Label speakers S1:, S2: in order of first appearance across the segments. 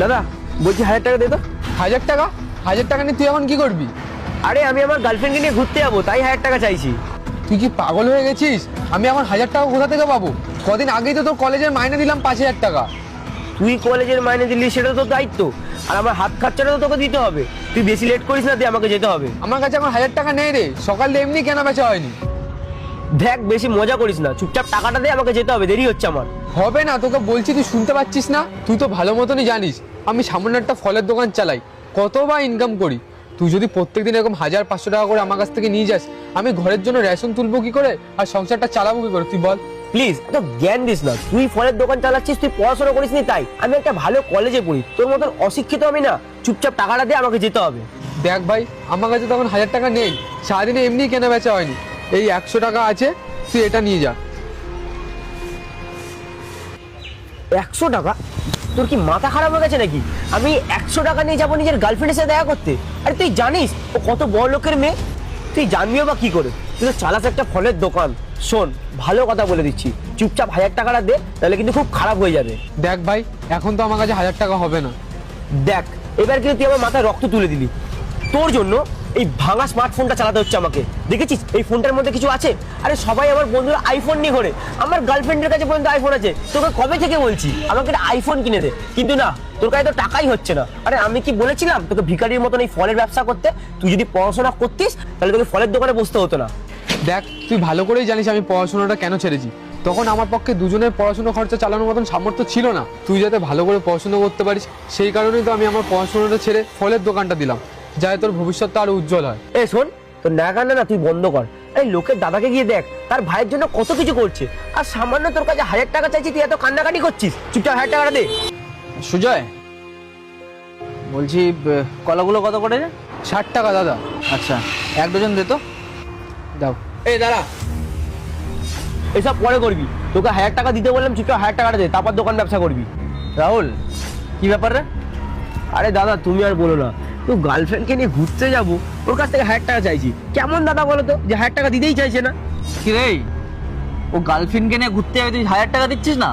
S1: দাদা বলছি হাজার টাকা দে তো।
S2: হাজার টাকা? হাজার টাকা নিয়ে তুই এখন কি করবি?
S1: আরে আমি আমার গার্লফ্রেন্ডকে নিয়ে ঘুরতে যাব তাই হাজার টাকা চাইছি।
S2: তুই কি পাগল হয়ে গেছিস? আমি এখন হাজার টাকা কোথা থেকে পাবো? কদিন আগেই তো তোর কলেজের মাইনে দিলাম পাঁচ হাজার টাকা।
S1: তুই কলেজের মাইনে দিলি সেটা তো তোর দায়িত্ব। আর আমার হাত খরচাটা তো তোকে দিতে হবে। তুই বেশি লেট করিস না তুই আমাকে যেতে হবে।
S2: আমার কাছে এখন হাজার টাকা নেই রে। সকাল এমনি কেনা বেচা হয়নি।
S1: দেখ বেশি মজা করিস না। চুপচাপ টাকাটা দে আমাকে যেতে হবে দেরি হচ্ছে আমার।
S2: হবে না তোকে বলছি তুই শুনতে পাচ্ছিস না? তুই তো ভালো মতনই জানিস আমি সামান্য একটা ফলের দোকান চালাই কত বা ইনকাম করি? তুই যদি প্রত্যেক দিন এরকম হাজার পাঁচশো টাকা করে আমার কাছ থেকে নিয়ে যাস আমি ঘরের জন্য রেশন তুলবো কি করে? আর সংসারটা চালাবো কি করে? তুই বল।
S1: প্লিজ এত জ্ঞান দিস না। তুই ফলের দোকান চালাচ্ছিস তুই পড়াশোনা করিস নি তাই। আমি একটা ভালো কলেজে পড়ি তোর মতন অশিক্ষিত আমি না। চুপচাপ টাকাটা দিয়ে আমাকে যেতে হবে।
S2: দেখ ভাই আমার কাছে তখন হাজার টাকা নেই। সারাদিনে এমনি কেনা বেচা হয়নি। এই একশো টাকা আছে তুই এটা নিয়ে যা।
S1: একশো টাকা? তোর কি মাথা খারাপ হয়ে গেছে নাকি? আমি একশো টাকা নিয়ে যাব নিজের গার্লফ্রেন্ডের সাথে দেখা করতে। আরে তুই জানিস ও কত বড় লোকের মেয়ে? তুই জানবিও বা কি করে? তুই তো চালাস একটা ফলের দোকান। শোন ভালো কথা বলে দিচ্ছি। চুপচাপ হাজার টাকাটা দে তাহলে কিন্তু খুব খারাপ হয়ে যাবে।
S2: দেখ ভাই এখন তো আমার কাছে হাজার টাকা হবে না।
S1: দেখ এবার কিন্তু তুই আমার মাথায় রক্ত তুলে দিলি। তোর জন্য এই ভাঙা স্মার্টফোনটা চালাতে হচ্ছে আমাকে। দেখেছিস? এই ফোনটার মধ্যে কিছু আছে? আরে সবাই আমার বন্ধুরা আইফোন নিয়ে ঘোরে। আমার গার্লফ্রেন্ডের কাছে পর্যন্ত আইফোন আছে। তোকে কবে থেকে বলছি? আমাকে একটা আইফোন কিনে দে। কিন্তু না, তোর কাছে তো টাকাই হচ্ছে না। আরে আমি কি বলেছিলাম? তোকে ভিখারির মতন এই ফলের ব্যবসা করতে? তুই যদি পড়াশোনা করতিস, তাহলে তোকে ফলের দোকানে বসতে হতো না।
S2: দেখ, তুই ভালো করেই জানিস আমি পড়াশোনাটা কেন ছেড়েছি। তখন আমার পক্ষে দুজনের পড়াশোনা খরচা চালানোর মতন সামর্থ্য ছিল না। তুই যাতে ভালো করে পড়াশোনা করতে পারিস, সেই কারণেই তো আমি আমার পড়াশোনাটা ছেড়ে ফলের দোকানটা দিলাম। যাতে তোর ভবিষ্যৎটা আরও উজ্জ্বল হয়।
S1: এ শোন তোর নাগানা না তুই বন্ধ কর। এই লোকের দাদাকে গিয়ে দেখ তার ভাইয়ের জন্য কত কিছু করছে। আর সামান্য তোর কাছে হাজার টাকা চাইছি তুই এত কান্নাকাটি করছিস। চুপচাপ হাজার টাকাটা দে।
S3: সুজয় বলছি ব- কলাগুলো কত করে রে?
S2: ষাট টাকা দাদা।
S3: আচ্ছা এক ডজন দে তো।
S2: দাও।
S1: এই দাঁড়া। এসব পরে করবি। তোকে হাজার টাকা দিতে বললাম চুপচাপ হাজার টাকাটা দে। তারপর দোকান ব্যবসা করবি।
S3: রাহুল কি ব্যাপার রে?
S1: আরে দাদা তুমি আর বলো না। তো গার্লফ্রেন্ডকে নিয়ে ঘুরতে যাব ওর কাছ থেকে হাজার টাকা চাইছি। কেমন দাদা বলো তো যে হাজার টাকা দিতেই চাইছে না?
S3: কি রে ও গার্লফ্রেন্ডকে নিয়ে ঘুরতে যাবে তুই হাজার টাকা দিচ্ছিস না?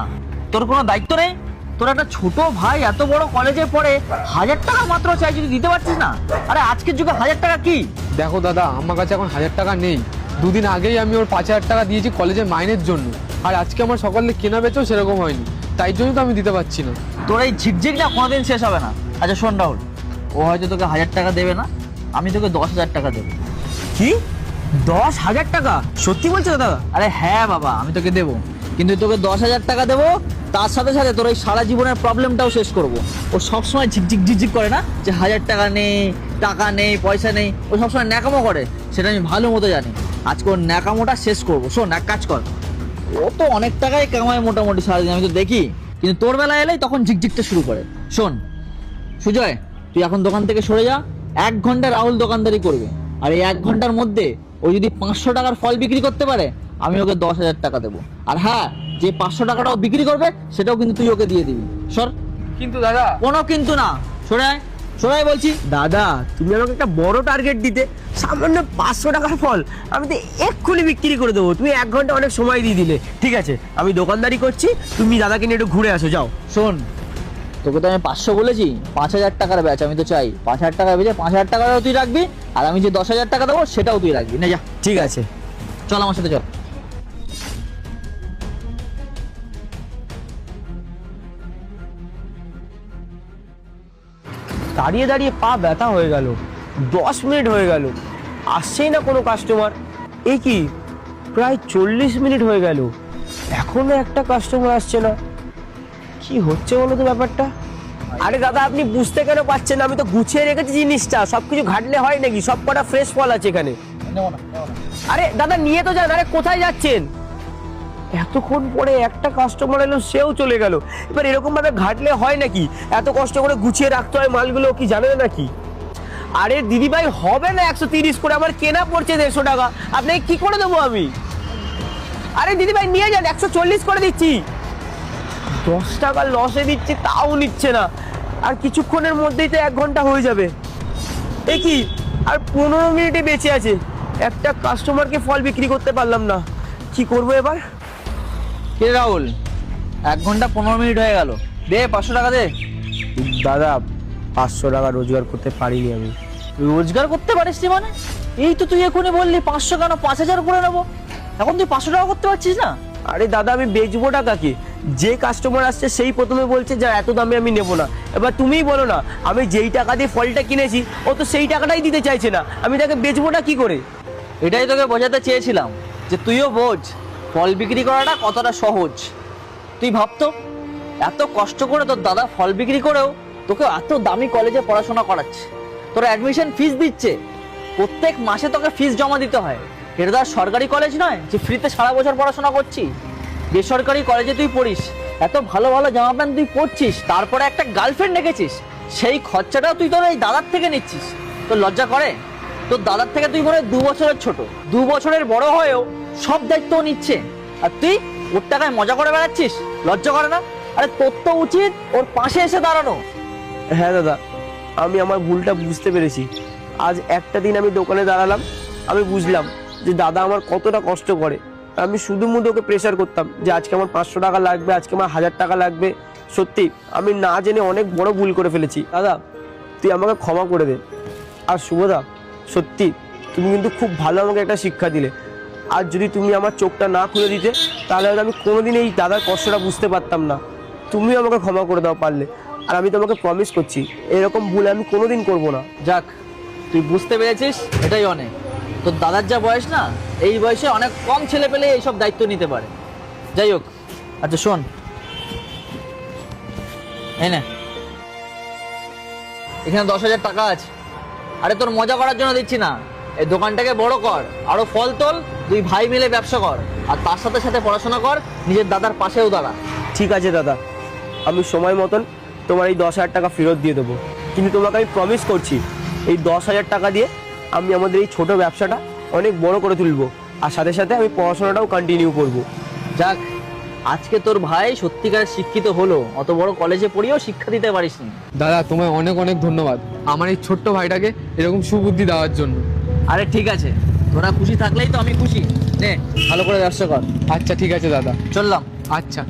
S3: তোর কোনো দায়িত্ব নেই? তোর একটা ছোট ভাই এত বড় কলেজে পড়ে হাজার টাকা মাত্র চাইছি তুই দিতে পারছিস না? আরে আজকের যুগে হাজার টাকা কি?
S2: দেখো দাদা আমার কাছে এখন হাজার টাকা নেই। দুদিন আগেই আমি ওর পাঁচ হাজার টাকা দিয়েছি কলেজের মাইনের জন্য। আর আজকে আমার সকালে কেনা বেচেও সেরকম হয়নি। তাই জন্য তো আমি দিতে পারছি না।
S3: তোর এই ঝিকঝিক না কোনোদিন শেষ হবে না। আচ্ছা শোন রাহুল ও হয়তো তোকে হাজার টাকা দেবে না আমি তোকে দশ হাজার টাকা দেবো।
S1: কি? দশ হাজার টাকা? সত্যি বলছো দাদা?
S3: আরে হ্যাঁ বাবা আমি তোকে দেবো। কিন্তু তোকে দশ হাজার টাকা দেবো তার সাথে সাথে তোর এই সারা জীবনের প্রবলেমটাও শেষ করব। ও সবসময় ঝিকঝিক ঝিকঝিক করে না যে হাজার টাকা নেই টাকা নেই পয়সা নেই ও সবসময় ন্যাকামো করে সেটা আমি ভালো মতো জানি। আজকে ওর ন্যাকামোটা শেষ করব। শোন এক কাজ কর। ও তো অনেক টাকাই কামায় মোটামুটি সারাদিন আমি তো দেখি। কিন্তু তোর বেলায় এলেই তখন ঝিকঝিকটা শুরু করে। শোন সুজয় তুই এখন দোকান থেকে সরে যা এক ঘণ্টা রাহুল দোকানদারি করবে। আর এই এক ঘণ্টার মধ্যে ও যদি পাঁচশো টাকার ফল বিক্রি করতে পারে আমি ওকে দশ হাজার টাকা দেবো। আর হ্যাঁ যে পাঁচশো টাকাটাও বিক্রি করবে সেটাও কিন্তু তুই ওকে দিয়ে দিবি। সর।
S2: কিন্তু দাদা।
S3: কোনো কিন্তু না। সরে আয়। বলছি।
S1: দাদা তুমি আমাকে একটা বড় টার্গেট দিতে। সামান্য পাঁচশো টাকার ফল আমি তো এক্ষুনি বিক্রি করে দেবো। তুমি এক ঘণ্টা অনেক সময় দিয়ে দিলে। ঠিক আছে আমি দোকানদারি করছি। তুমি দাদাকে নিয়ে একটু ঘুরে আসো যাও।
S3: শোন তোকে তো আমি পাঁচশো বলেছি পাঁচ হাজার টাকার ব্যাচ আমি তো চাই। পাঁচ হাজার টাকার বেচে পাঁচ হাজার টাকাটাও তুই রাখবি আর আমি যে দশ হাজার টাকা দেবো সেটাও তুই রাখবি। না যা।
S1: ঠিক আছে।
S3: চল আমার সাথে চল।
S1: দাঁড়িয়ে দাঁড়িয়ে পা ব্যথা হয়ে গেল। দশ মিনিট হয়ে গেল। আসছেই না কোনো কাস্টমার এই কি? প্রায় চল্লিশ মিনিট হয়ে গেল। এখনও একটা কাস্টমার আসছে না। কি হচ্ছে বলো তো ব্যাপারটা? আরে দাদা আপনি বুঝতে কেন পারছেন আমি তো গুছিয়ে রেখেছি জিনিসটা। সবকিছু ঘাটলে হয় নাকি? সব কটা ফ্রেশ ফল আছে এখানে। আরে দাদা নিয়ে তো যান। আরে কোথায় যাচ্ছেন? এতক্ষণ পরে একটা কাস্টমার এলো সেও চলে গেল। এবার এরকম ভাবে ঘাটলে হয় নাকি? এত কষ্ট করে গুছিয়ে রাখতে হয় মালগুলো কি জানে নাকি? আরে দিদি ভাই হবে না একশো তিরিশ করে। আমার কেনা পড়ছে দেড়শো টাকা। আপনাকে কি করে দেবো আমি? আরে দিদি ভাই নিয়ে যান। একশো চল্লিশ করে দিচ্ছি। দশ টাকা লসে দিচ্ছি তাও নিচ্ছে না। আর কিছুক্ষণের মধ্যেই তো এক ঘণ্টা হয়ে যাবে। এ কি? আর পনেরো মিনিটে বেঁচে আছে। একটা কাস্টমারকে ফল বিক্রি করতে পারলাম না। কি করব এবার?
S3: কে রাহুল? এক ঘণ্টা পনেরো মিনিট হয়ে গেল। দে পাঁচশো টাকা দে।
S1: দাদা পাঁচশো টাকা রোজগার করতে পারিনি আমি।
S3: রোজগার করতে পারিস নি মানে? এই তো তুই এখনই বললি পাঁচশো কেন? পাঁচ হাজার করে নেব। এখন তুই পাঁচশো টাকা করতে পারছিস না?
S1: আরে দাদা আমি বেচবো টাকা কি? যে কাস্টমার আসছে, সেই প্রথমে বলছে যে এত দামে আমি নেব না। এবার তুমিই বলো না, আমি যেই টাকা দিয়ে ফলটা কিনেছি, ও তো সেই টাকাটাই দিতে চাইছে না। আমি তাকে বেচবোটা কি করে?
S3: এটাই তোকে বোঝাতে চেয়েছিলাম যে, তুইও বোঝ, ফল বিক্রি করাটা কতটা সহজ। তুই ভাবতো, এত কষ্ট করে তোর দাদা ফল বিক্রি করেও তোকে এত দামি কলেজে পড়াশোনা করাচ্ছে। তোর অ্যাডমিশন ফিস দিচ্ছে। প্রত্যেক মাসে তোকে ফিস জমা দিতে হয়। এটা তো সরকারি কলেজ নয় যে ফ্রিতে সারা বছর পড়াশোনা করছিস? বেসরকারি কলেজে তুই পড়িস, এত ভালো ভালো জামা প্যান্ট তুই পরছিস, তারপরে একটা গার্লফ্রেন্ড রেখেছিস, সেই খরচাটাও তুই তোর এই দাদার থেকে নিচ্ছিস। তোর লজ্জা করে? তোর দাদার থেকে তুই মনে দু বছরের ছোট। দু বছরের বড় হয়েও সব দায়িত্ব নিচ্ছে। আর তুই ওর টাকায় মজা করে বেড়াচ্ছিস? লজ্জা করে না? আরে তোর তো উচিত ওর পাশে এসে দাঁড়ানো।
S1: হ্যাঁ দাদা, আমি আমার ভুলটা বুঝতে পেরেছি। আজ একটা দিন আমি দোকানে দাঁড়ালাম, আমি বুঝলাম যে দাদা আমার কতটা কষ্ট করে। আমি শুধু মুধু ওকে প্রেশার করতাম যে আজকে আমার পাঁচশো টাকা লাগবে, আজকে আমার হাজার টাকা লাগবে। সত্যি, আমি না জেনে অনেক বড় ভুল করে ফেলেছি। দাদা, তুই আমাকে ক্ষমা করে দে। আর শুভদা, সত্যি, তুমি কিন্তু খুব ভালো আমাকে একটা শিক্ষা দিলে। আর যদি তুমি আমার চোখটা না খুলে দিতে, তাহলে হয়তো আমি কোনোদিন এই দাদার কষ্টটা বুঝতে পারতাম না। তুমিও আমাকে ক্ষমা করে দাও পারলে। আর আমি তোমাকে প্রমিস করছি, এরকম ভুল আমি কোনোদিন করব না।
S3: যাক, তুই বুঝতে পেরেছিস, এটাই অনেক। তোর দাদার যা বয়স না, এই বয়সে অনেক কম ছেলে পেলে এইসব দায়িত্ব নিতে পারে। যাই হোক আচ্ছা শোন। না। এখানে দশ হাজার টাকা আছে। আরে তোর মজা করার জন্য দিচ্ছি না। এই দোকানটাকে বড় কর, আরও ফল তোল, দুই ভাই মিলে ব্যবসা কর, আর তার সাথে সাথে পড়াশোনা কর, নিজের দাদার পাশেও দাঁড়া।
S1: ঠিক আছে দাদা, আমি সময় মতন তোমার এই দশ হাজার টাকা ফেরত দিয়ে দেবো। কিন্তু তোমাকে আমি প্রমিস করছি, এই দশ হাজার টাকা দিয়ে আমি আমাদের এই ছোট ব্যবসাটা অনেক বড় করে তুলবো। আর সাথে সাথে আমি পড়াশোনাটাও কন্টিনিউ করব।
S3: যাক আজকে তোর ভাই সত্যিকার শিক্ষিত হলো অত বড় কলেজে পড়িয়েও শিক্ষা দিতে পারিসনি
S2: দাদা তোমায় অনেক অনেক ধন্যবাদ। আমার এই ছোট্ট ভাইটাকে এরকম সুবুদ্ধি দেওয়ার জন্য।
S3: আরে ঠিক আছে তোরা খুশি থাকলেই তো আমি খুশি। নে ভালো করে ব্যবসা কর।
S2: আচ্ছা ঠিক আছে দাদা।
S3: চললাম।
S2: আচ্ছা।